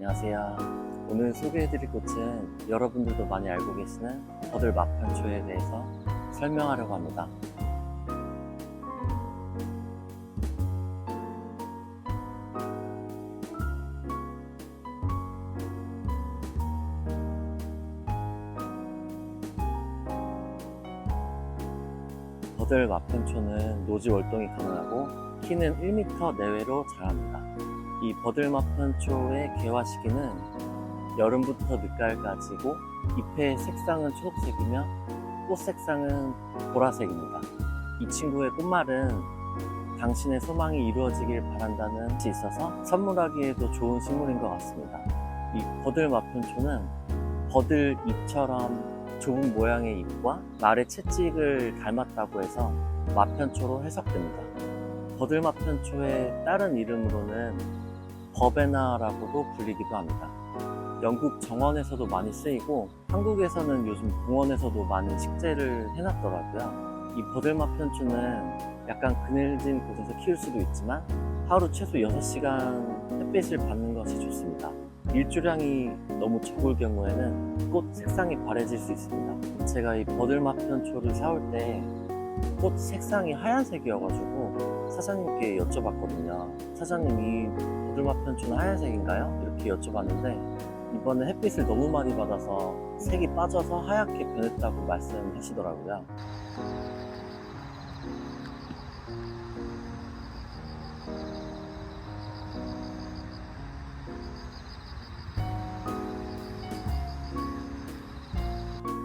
안녕하세요. 오늘 소개해드릴 꽃은 여러분들도 많이 알고 계시는 버들 마판초에 대해서 설명하려고 합니다. 버들 마판초는 노지 월동이 가능하고 키는 1m 내외로 자랍니다. 이 버들마판초의 개화 시기는 여름부터 늦가을까지고 잎의 색상은 초록색이며 꽃 색상은 보라색입니다. 이 친구의 꽃말은 당신의 소망이 이루어지길 바란다는 뜻이 있어서 선물하기에도 좋은 식물인 것 같습니다. 이 버들마판초는 버들 잎처럼 좁은 모양의 잎과 말의 채찍을 닮았다고 해서 마편초로 해석됩니다. 버들 마편초의 다른 이름으로는 버베나라고도 불리기도 합니다. 영국 정원에서도 많이 쓰이고 한국에서는 요즘 공원에서도 많이 식재를 해놨더라고요. 이 버들마편초는 약간 그늘진 곳에서 키울 수도 있지만 하루 최소 6시간 햇빛을 받는 것이 좋습니다. 일조량이 너무 적을 경우에는 꽃 색상이 바래질 수 있습니다. 제가 이 버들마 편초를 사올 때 꽃 색상이 하얀색이어가지고 사장님께 여쭤봤거든요. 사장님 이 버들마편초는 하얀색인가요? 이렇게 여쭤봤는데 이번에 햇빛을 너무 많이 받아서 색이 빠져서 하얗게 변했다고 말씀하시더라고요.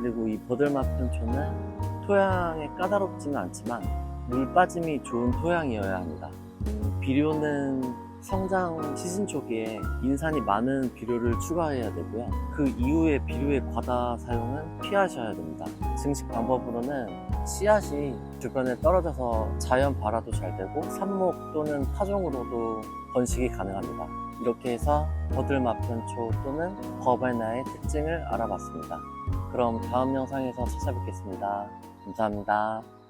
그리고 이 버들마 편초는 토양에 까다롭지는 않지만 물 빠짐이 좋은 토양이어야 합니다. 음, 비료는 성장 시즌 초기에 인산이 많은 비료를 추가해야 되고요. 그 이후에 비료의 과다 사용은 피하셔야 됩니다. 증식 방법으로는 씨앗이 주변에 떨어져서 자연 발화도 잘 되고 삽목 또는 타종으로도 번식이 가능합니다. 이렇게 해서 버들마편초 또는 버베나의 특징을 알아봤습니다. 그럼 다음 영상에서 찾아뵙겠습니다. 감사합니다.